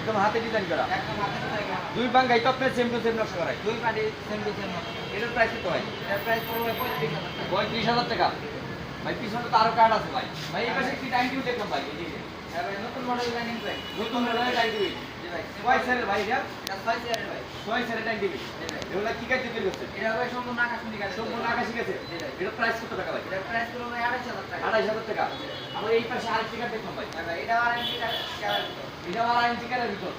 একদম হাতে ডিজাইন করা। একদম হাতে ডিজাইন করা। দুই বাঙ্গাই তো আপনার সেম টু সেম নকশা করাই দুই পাটি সেম টু সেম নকশা। এটার প্রাইস কত হয় এটার প্রাইস পড়বে পঁয়ত্রিশ হাজার টাকা। ভাই পিছনে তো আরও কার্ড আছে ভাই। ভাই এই পাশে কি টাইম টিউ দেখলাম ভাই এই যে। হ্যাঁ নতুন মডেল লাইনিং প্রাইস নতুন মডেলের টাইম টিভি স্যারের ভাই এটা? এটা ছয় চেয়ারের ভাই। ছয় স্যারের টাইম টিভি জি কি কাজ তৈরি করছে? এটা ভাই সম্পূর্ণ আকাশমণি কাঠের সম্পূর্ণ আকাশি গেছে জি প্রাইস কত টাকা ভাই? এটার প্রাইস পড়বে ভাই আড়াইশ হাজার টাকা। আড়াইশ হাজার টাকা। আবার এই পাশে আরেকটি কার্ড দেখলাম ভাই। হ্যাঁ এটা কালার এটা ভিতর।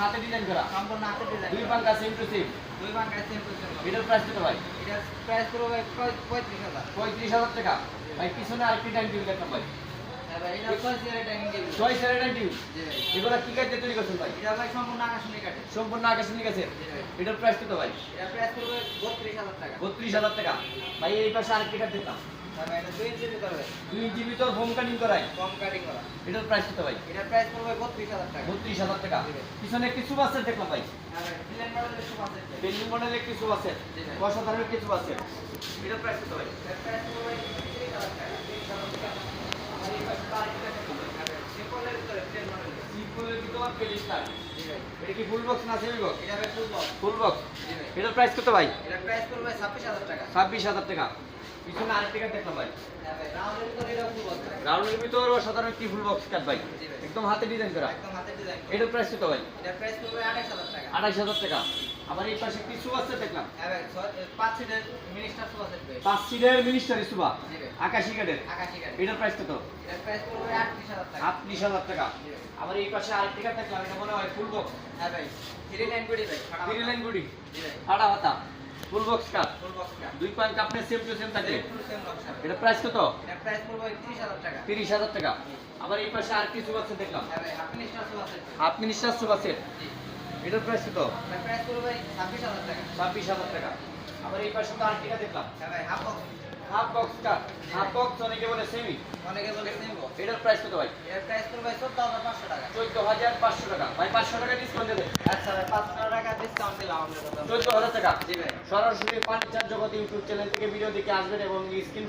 হাতে ডিজাইন করা। সম্পূর্ণ হাতে ডিজাইন দুই বাঙ্কা সেম টু সেম দুই বাঙ্কায় সেম টু সেম এটার প্রাইস কত ভাই? এটার প্রাইস পড়বে ভাই পঁয়- পঁয়ত্রিশ হাজার। পঁয়ত্রিশ হাজার টাকা। ভাই। পিছনে আরেকটি টাইম টিভি দেখলাম ভাই। এটা ছয় টেবিল? ছয় স্যারের টাইম টিভি জি ভাই। এগুলা কি কাজ তৈরি করছেন ভাই? এটা ভাই সম্পূর্ণ আকাশমণি এটার প্রাইস কত ভাই? এটার প্রাইস পড়বে বত্রিশ হাজার টাকা। বত্রিশ হাজার টাকা। ভাই এই পাশে আরেকটি কার্ড দেখলাম হ্যাঁ দুই ভিতরে। ইঞ্চি হোম কাটিং করাই কম কাটিং করা। এটার প্রাইস কত ভাই? এটার প্রাইস পড়বে বত্রিশ হাজার টাকা। বত্রিশ হাজার টাকা। পিছনে একটি সুপার সেট দেখলাম ভাই। হ্যাঁ ভাই মডেলের সুপার সেট। অসাধারণ একটি সুপার সেট এটার প্রাইস কত ভাই এটার প্রাইস পড়বে ভাই তিরিশ হাজার টাকা তিরিশ হাজার টাকা আর এই পাশে তো আরেকটা দেখুন ভাই হ্যাঁ ভাই সিম্পলের ভিতরে প্লেন মডেল সিম্পলের ভিতর পেলিস্টার জি ভাই এটা কি ফুল বক্স না সেমি বক্স এটা ফুল বক্স ফুল বক্স এটার প্রাইস কত ভাই? এটার প্রাইস পড়বে ছাব্বিশ হাজার টাকা। ছাব্বিশ হাজার টাকা। পিছনে আরেকটি কার্ড দেখলাম ভাই। হ্যাঁ রাউন্ডের ভিতরে একটি ফুল বক্স কাট ভাই। একদম হাতে ডিজাইন করা। একদম হাতে ডিজাইন এটার প্রাইস কত ভাই? এটার প্রাইস পড়বে আঠাশ হাজার টাকা। হাজার টাকা। আবার এই পাশে সুপার সেট দেখলাম। হ্যাঁ ভাই পাঁচ সিটের মিনিস্টার সুপার সেট ভাই পাঁচ সিটের মিনিস্টারি ভাই। আকাশি কাঠের এটার প্রাইস কত? আটত্রিশ হাজার টাকা। আবার এই পাশে আরেকটি কাঠ দেখলাম এটা মনে হয় ফুল বক্স হ্যাঁ ভাই থ্রি লাইন গুড়ি ভাই থ্রি লাইন গুড়ি? জি ভাই। ফুল বক্স কাঠ ফুল বক্স কাট দুই পান কাপড়ের সেম টু সেম থাকে। এটা প্রাইস কত? তিরিশ হাজার টাকা। তিরিশ হাজার টাকা। আবার এই পাশে আরেকটি সুপার সেট দেখলাম। হ্যাঁ হাফ মিনিস্টার জি। এটার প্রাইস কত? ছাব্বিশ হাজার টাকা। ছাব্বিশ হাজার টাকা। আবার এই পাশে তো আরেকটি কাঠ দেখলাম। হ্যাঁ ভাই হাফ বক্স হাফ বক্স কা হাফ বক্স অনেকে বলে সেমি অনেকে বলে সেমি বক্স এটার প্রাইস কত ভাই? এর প্রাইস চোদ্দ হাজার পাঁচশো টাকা। চোদ্দ হাজার পাঁচশো টাকা। ভাই পাঁচশো টাকা ডিসকাউন্ট দেবে আচ্ছা ভাই পাঁচশো টাকা ডিসকাউন্ট দিলাম আমাদের কথা চোদ্দ হাজার টাকা। জি ভাই। সরাসরি ফার্নিচার জগৎ ইউটিউব চ্যানেল থেকে ভিডিও দেখে আসবেন এবং স্ক্রিন